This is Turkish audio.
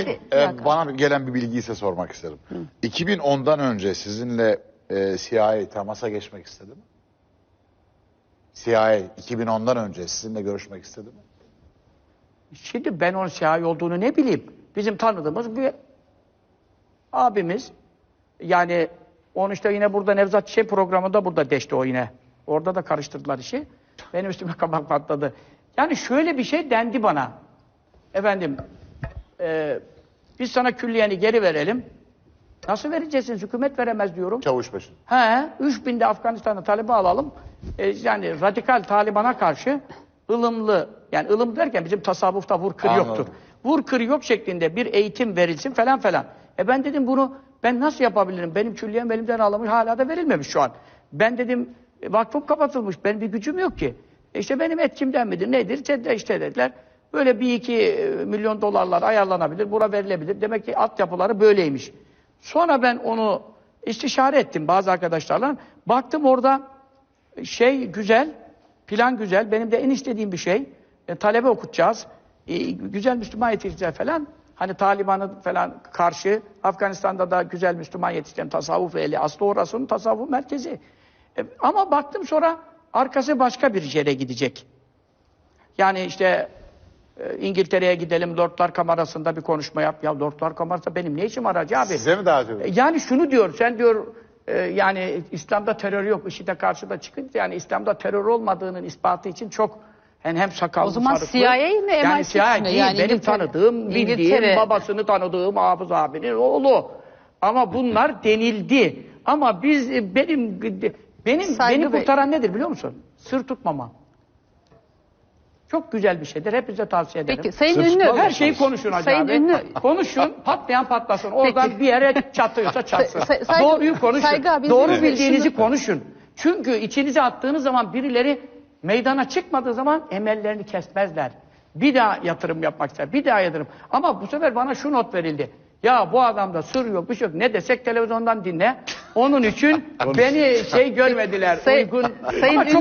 2000 Bir e, bana gelen bir bilgi ise sormak isterim. 2010'dan önce sizinle e, CIA temasa geçmek istedi mi? CIA 2010'dan önce sizinle görüşmek istedi mi? Şimdi ben onun siyahi olduğunu ne bileyim. Bizim tanıdığımız bir abimiz. Yani onu işte yine burada Nevzat Çiçek programında burada deşti o yine. Orada da karıştırdılar işi. Benim üstüme kabak patladı. Yani şöyle bir şey dendi bana. Efendim, e, biz sana külliyeni geri verelim. Nasıl vereceksiniz? Hükümet veremez diyorum. Çavuşbaşı. He, 3000'de Afganistan'da Taliban alalım. E, yani radikal Taliban'a karşı ılımlı, yani ılım derken bizim tasavvufta vur kır Anladım. yoktur. Vur kır yok şeklinde bir eğitim verilsin falan falan. E ben dedim bunu ben nasıl yapabilirim? Benim külliyem elimden alınmış hala da verilmemiş şu an. Ben dedim e, vakfım kapatılmış. Benim bir gücüm yok ki. E işte benim etkimden midir nedir? İşte dediler. Böyle bir iki e, milyon dolarlar ayarlanabilir. Buna verilebilir. Demek ki altyapıları böyleymiş. Sonra ben onu istişare ettim bazı arkadaşlarla. Baktım orada şey güzel, plan güzel. Benim de en istediğim bir şey. E, talebe okutacağız. E, güzel Müslüman yetiştireceğiz falan. Hani Taliban'ı falan karşı Afganistan'da da güzel Müslüman yetiştiren tasavvuf ehli. Aslı orasının tasavvuf merkezi. E, ama baktım sonra arkası başka bir yere gidecek. Yani işte İngiltere'ye gidelim Lordlar Kamerası'nda bir konuşma yap. Ya Lordlar Kamerası benim ne işim var hacı abi? Size mi davet ediyor? Yani şunu diyor, sen diyor e, yani İslam'da terör yok, IŞİD'e karşı da çıkınca yani İslam'da terör olmadığının ispatı için çok yani hem sakallı O zaman sarıklı- CIA mi, Yani MI6 CIA mi? değil, Yani benim İngiltere- tanıdığım, bildiğim, İngiltere. babasını tanıdığım Hafız abinin oğlu. Ama bunlar denildi. Ama biz, e, benim benim Saygı beni kurtaran nedir biliyor musun? Sır tutmama. Çok güzel bir şeydir. Hepinize tavsiye ederim. Peki Sayın Sırf Ünlü. Her şeyi konuşun hacı Sayın abi. Ünlü. Konuşun, patlayan patlasın. Oradan Peki. bir yere çatıyorsa çatsın. Say- saygı- Doğruyu konuşun. Saygı abi, Doğru izin- bildiğinizi şunu- konuşun. Çünkü içinize attığınız zaman birileri meydana çıkmadığı zaman emellerini kesmezler. Bir daha yatırım yapmak ister, bir daha yatırım. Ama bu sefer bana şu not verildi. Ya bu adamda sır yok, bir şey yok. Ne desek televizyondan dinle. Onun için beni şey görmediler, Say- uygun. Sayın Ama çok